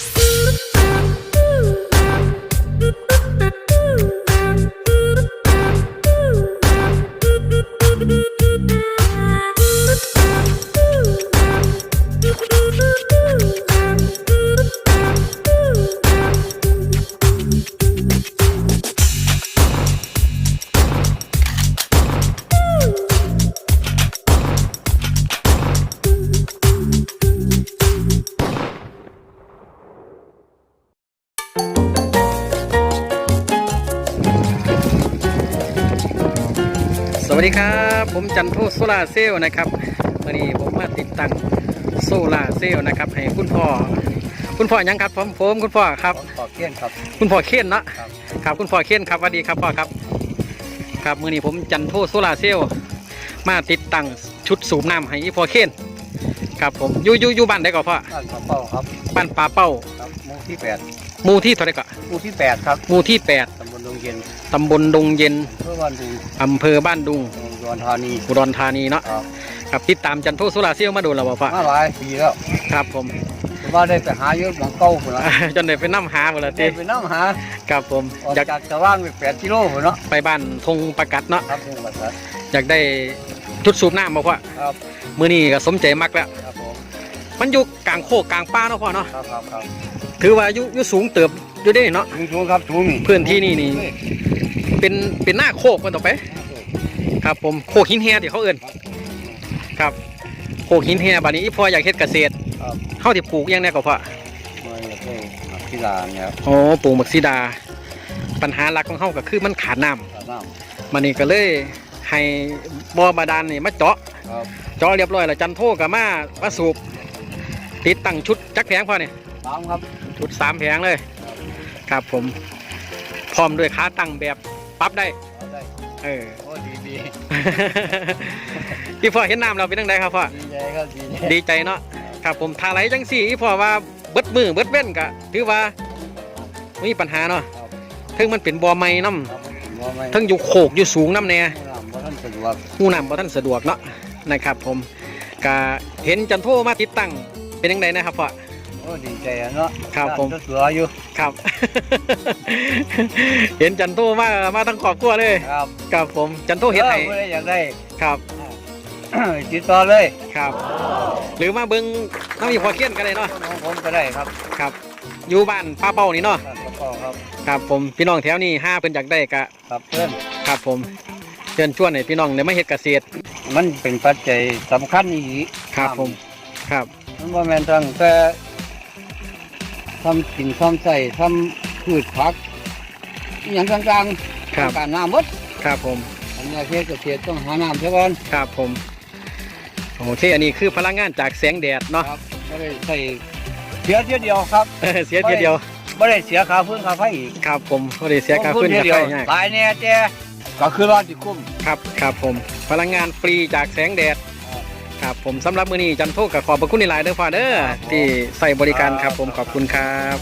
ส วัสดีครับ ผมจันโทโซลาร์เซลล์นะครับวันนี้ผมมาติดตั้งโซลาร์เซลล์นะครับ ให้คุณพ่อ คุณพ่อยังครับผมผมคุณพ่อครับขอเกี้ยนครับ คุณพ่อเคนเนาะครับครับคุณพ่อเคนครับสวัสดีครับพ่อครับ ครับมื่อนี้ผมจันโทโซลาร์เซลล์มาติดตั้งชุดสูบน้ำให้อีพ่อเคนครับผมอยู่อยู่อยู่บ้านได้ก่อนพ่อบ้านขอเป้าครับบ้านป่าเป้าครับหมู่ที่แปดหมู่ที่เท่าไหรก่อนหมู่ที่แปดครับหมู่ที่แปดตำบล ดงเย็นตำบลดงเย็นเพื่อวันดูอำเภอบ้านดุงอุดรธานีอุดรธานีเนาะครับครับติดตามจันโทโซลาร์เซลล์มาโดูแล้วบ่พ่อมาหลายปีแล้วครับผมแต่ว่าได้ไปหาเยอะหลังเก่าคนละจนได้ไปน้ำหาหมดแล้วได้ติไปน้ำหาครับผมออกอยากจากตะว่างไปแปดกิโลคนเนาะไปบ้านทงประกัดเนาะครับจังหวัดสระอยากได้ชุดสูบน้ำบ่พ่อครับมื้อนี้ก็สมใจมักแล้ว ครับผมมันอยู่กลางโคกกลางป่าเนาะพ่อเนาะครับครับครับถือว่าอยู่อยู่สูงเติบ อยู่ได้เนาะสูงสูงครับสูงนี่พื้นที่นี่นี่เป็นเป็นหน้าโคกมันต่อไป ครับ ผมโคกหินแฮที่เขาเอิ้นครับโคกหินแฮบัดนี้อีพ่ออยากเฮ็ดเกษตรครับเฮาสิปลูกหยังแน่ก็พ่อมาอยากได้นักกีฬาเนี่ยครับโอ้ปลูกมักซิดา ปัญหาหลักของเฮาก็คือมันขาดน้ำสระน้มันนี่ก็เลยให้บ่อบาดาลนี่มาเจาะำครับเจาะเรียบร้อยแล้วจันโทกับมามาสูบติดตั้งชุดจักแผงพ่อเนี่ยสามครับชุดสามแผงเลย ครับผม พร้อมด้วยขาตั้งแบบปรั๊บได้ เอาได้เออ โอ้ดีดีพี่พ่อเห็นน้ำเราเป็นยังไงครับพ่อ ดีใจครับดีใจดีใจเนาะครับผมทาไหลจังสี่อีพ่อว่าเบิดมือเบิดเว้นกะถือว่าไม่มีปัญหาเนาะครับถึงมันเป็นบ่อไม้น้ครับว่าไม่ำทั้งอยู่โขกอยู่สูงน้ำแน่น้ำว่าท่านสะดวกหูน้ำบ่ท่านสะดวกเนาะนะครับผมก็เห็นจันโทมาติดตั้งเป็นยังไงนะครับพ่อ โอ้ดีใจอะเนาะครับผม สวยๆอยู่ครับ เห็นจันโทมามาทั้งครอบครัวเลยครับครับผมจันโทเฮ็ดให้ออผู้ใดอยากได้ ครับ ติดต่อเลยครับ หรือมาเบิ่งน้ำมีพอเคียนกันเลยเนาะของผมก็ได้ครับครับ อยู่บ้านป้าเป้านี่เนาะท่านกระเป๋าครับ ครับผมพี่น้องแถวนี้ห้าเพิ่นอยากได้กะครับเพื่อนครับผมเชิญชวนให้พี่น้องได้มาเฮ็ดเกษตรมันเป็นปัจจัยสำคัญอีกครับผมครับ มันว่าแม่นตั้งแต่ ทำกินทำใส่ทำพืชผักอหย่างต่างๆครับ ต้องการน้ำหมดครับผม อันนี้เทศเกษตรต้องหาน้ำเท่ากันครับผม โอเค อันนี้คือพลังงานจากแสงแดดเนาะ ครับไม่ได้ใส่เสียเทียเดียวครับ เสียทีเดียว ไม่ได้เสียค่าพื้นค่าไฟอีกครับผมก็ได้เสียค่าฟื้นลงค่าเดีไฟยวง่ายตายแน่แจ้ก็คือรอดที่คุ้มครับ ครับผม พลังงานฟรีจากแสงแดด ครับผมสำหรับมื้อนี้จันโทกับขอบพระคุณในหลายเด้อฟ้าเด้อร์ที่ใส่บริการครับผมขอบคุณครับ